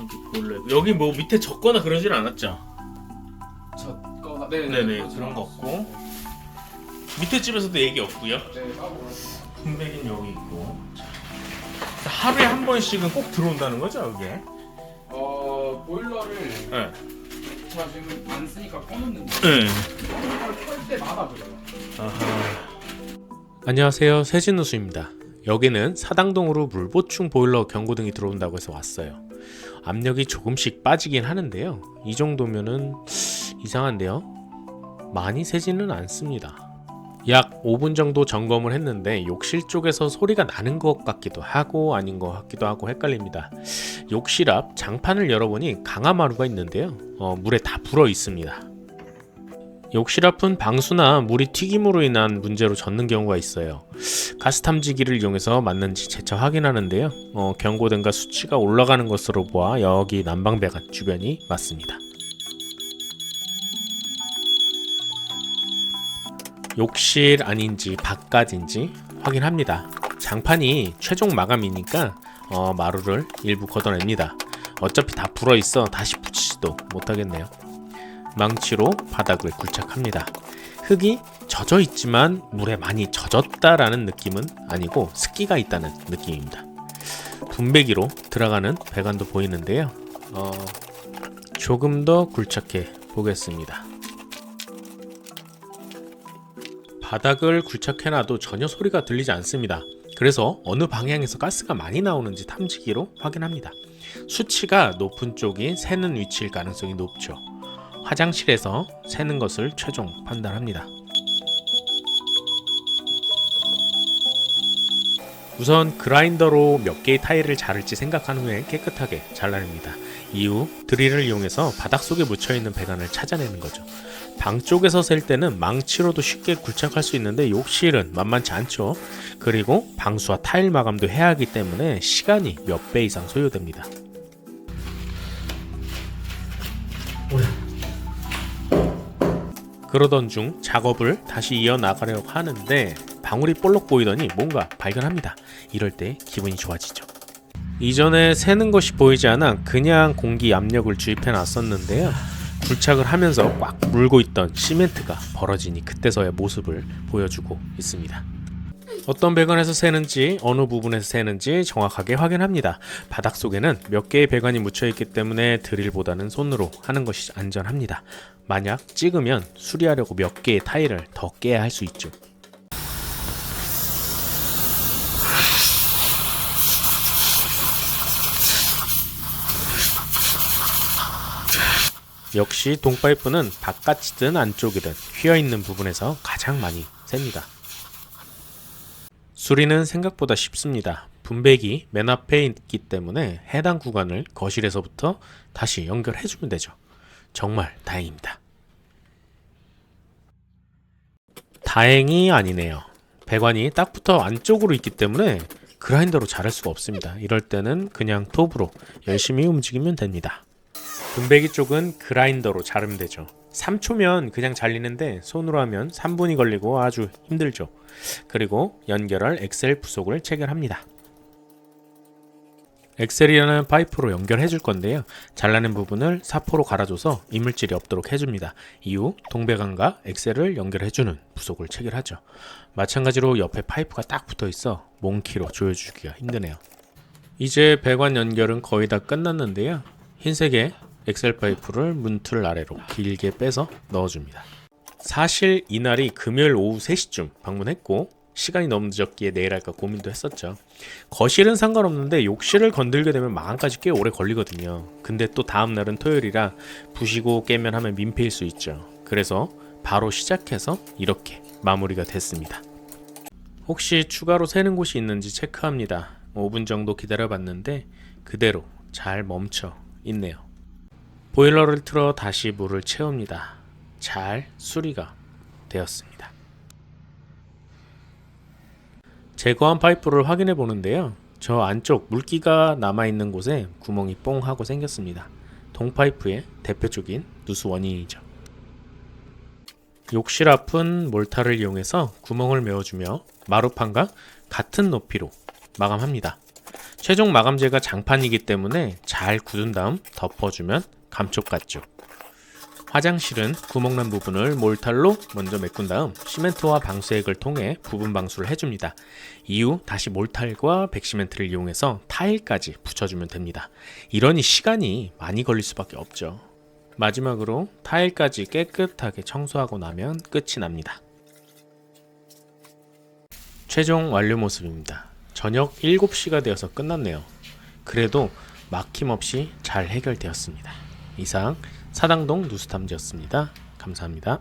여기 있고. 여기 뭐 밑에 젖거나 그러진 않았죠? 젖거나 네, 네네 그런 거 없고 밑에 집에서도 얘기 없고요. 네, 따로 분배기는 여기 있고 자, 하루에 한 번씩은 꼭 들어온다는 거죠 이게? 어 보일러를 네. 제가 지금 안 쓰니까 꺼놓는데 네. 꺼놓는 걸켤 때마다 그래요. 아하. 안녕하세요 세진우수입니다. 여기는 사당동으로 물 보충 보일러 경고등이 들어온다고 해서 왔어요. 압력이 조금씩 빠지긴 하는데요. 이 정도면은 이상한데요. 많이 새지는 않습니다. 약 5분 정도 점검을 했는데 욕실 쪽에서 소리가 나는 것 같기도 하고 아닌 것 같기도 하고 헷갈립니다. 욕실 앞 장판을 열어보니 강화마루가 있는데요. 어, 물에 다 불어 있습니다. 욕실 앞은 방수나 물이 튀김으로 인한 문제로 젖는 경우가 있어요. 가스 탐지기를 이용해서 맞는지 재차 확인하는데요. 어, 경고등과 수치가 올라가는 것으로 보아 여기 난방배관 주변이 맞습니다. 욕실 아닌지 바깥인지 확인합니다. 장판이 최종 마감이니까 어, 마루를 일부 걷어냅니다. 어차피 다 불어 있어 다시 붙이지도 못하겠네요. 망치로 바닥을 굴착합니다. 흙이 젖어 있지만 물에 많이 젖었다라는 느낌은 아니고 습기가 있다는 느낌입니다. 분배기로 들어가는 배관도 보이는데요. 어, 조금 더 굴착해 보겠습니다. 바닥을 굴착해놔도 전혀 소리가 들리지 않습니다. 그래서 어느 방향에서 가스가 많이 나오는지 탐지기로 확인합니다. 수치가 높은 쪽이 새는 위치일 가능성이 높죠. 화장실에서 새는 것을 최종 판단합니다. 우선 그라인더로 몇 개의 타일을 자를지 생각한 후에 깨끗하게 잘라냅니다. 이후 드릴을 이용해서 바닥 속에 묻혀 있는 배관을 찾아내는 거죠. 방 쪽에서 셀 때는 망치로도 쉽게 굴착할 수 있는데 욕실은 만만치 않죠. 그리고 방수와 타일 마감도 해야 하기 때문에 시간이 몇 배 이상 소요됩니다. 그러던 중 작업을 다시 이어나가려고 하는데 방울이 볼록 보이더니 뭔가 발견합니다. 이럴 때 기분이 좋아지죠. 이전에 새는 것이 보이지 않아 그냥 공기 압력을 주입해 놨었는데요. 굴착을 하면서 꽉 물고 있던 시멘트가 벌어지니 그때서야 모습을 보여주고 있습니다. 어떤 배관에서 새는지 어느 부분에서 새는지 정확하게 확인합니다. 바닥 속에는 몇 개의 배관이 묻혀 있기 때문에 드릴보다는 손으로 하는 것이 안전합니다. 만약 찍으면 수리하려고 몇 개의 타일을 더 깨야 할 수 있죠. 역시 동파이프는 바깥이든 안쪽이든 휘어 있는 부분에서 가장 많이 셉니다. 수리는 생각보다 쉽습니다. 분배기 맨 앞에 있기 때문에 해당 구간을 거실에서부터 다시 연결해주면 되죠. 정말 다행입니다. 다행이 아니네요. 배관이 딱 붙어 안쪽으로 있기 때문에 그라인더로 자를 수가 없습니다. 이럴 때는 그냥 톱으로 열심히 움직이면 됩니다. 분배기 쪽은 그라인더로 자르면 되죠. 3초면 그냥 잘리는데 손으로 하면 3분이 걸리고 아주 힘들죠. 그리고 연결할 엑셀 부속을 체결합니다. 엑셀이라는 파이프로 연결해 줄 건데요. 잘라낸 부분을 사포로 갈아줘서 이물질이 없도록 해줍니다. 이후 동배관과 엑셀을 연결해 주는 부속을 체결하죠. 마찬가지로 옆에 파이프가 딱 붙어 있어 몽키로 조여주기가 힘드네요. 이제 배관 연결은 거의 다 끝났는데요. 흰색의 엑셀 파이프를 문틀 아래로 길게 빼서 넣어줍니다. 사실 이날이 금요일 오후 3시쯤 방문했고 시간이 너무 늦었기에 내일 할까 고민도 했었죠. 거실은 상관없는데 욕실을 건들게 되면 마감까지 꽤 오래 걸리거든요. 근데 또 다음 날은 토요일이라 부시고 깨면 하면 민폐일 수 있죠. 그래서 바로 시작해서 이렇게 마무리가 됐습니다. 혹시 추가로 새는 곳이 있는지 체크합니다. 5분 정도 기다려봤는데 그대로 잘 멈춰 있네요. 보일러를 틀어 다시 물을 채웁니다. 잘 수리가 되었습니다. 제거한 파이프를 확인해 보는데요. 저 안쪽 물기가 남아있는 곳에 구멍이 뽕 하고 생겼습니다. 동파이프의 대표적인 누수 원인이죠. 욕실 앞은 몰타를 이용해서 구멍을 메워주며 마루판과 같은 높이로 마감합니다. 최종 마감재가 장판이기 때문에 잘 굳은 다음 덮어주면 감쪽 같죠. 화장실은 구멍난 부분을 몰탈로 먼저 메꾼 다음 시멘트와 방수액을 통해 부분 방수를 해줍니다. 이후 다시 몰탈과 백시멘트를 이용해서 타일까지 붙여주면 됩니다. 이러니 시간이 많이 걸릴 수밖에 없죠. 마지막으로 타일까지 깨끗하게 청소하고 나면 끝이 납니다. 최종 완료 모습입니다. 저녁 7시가 되어서 끝났네요. 그래도 막힘없이 잘 해결되었습니다. 이상 사당동 누수탐지였습니다. 감사합니다.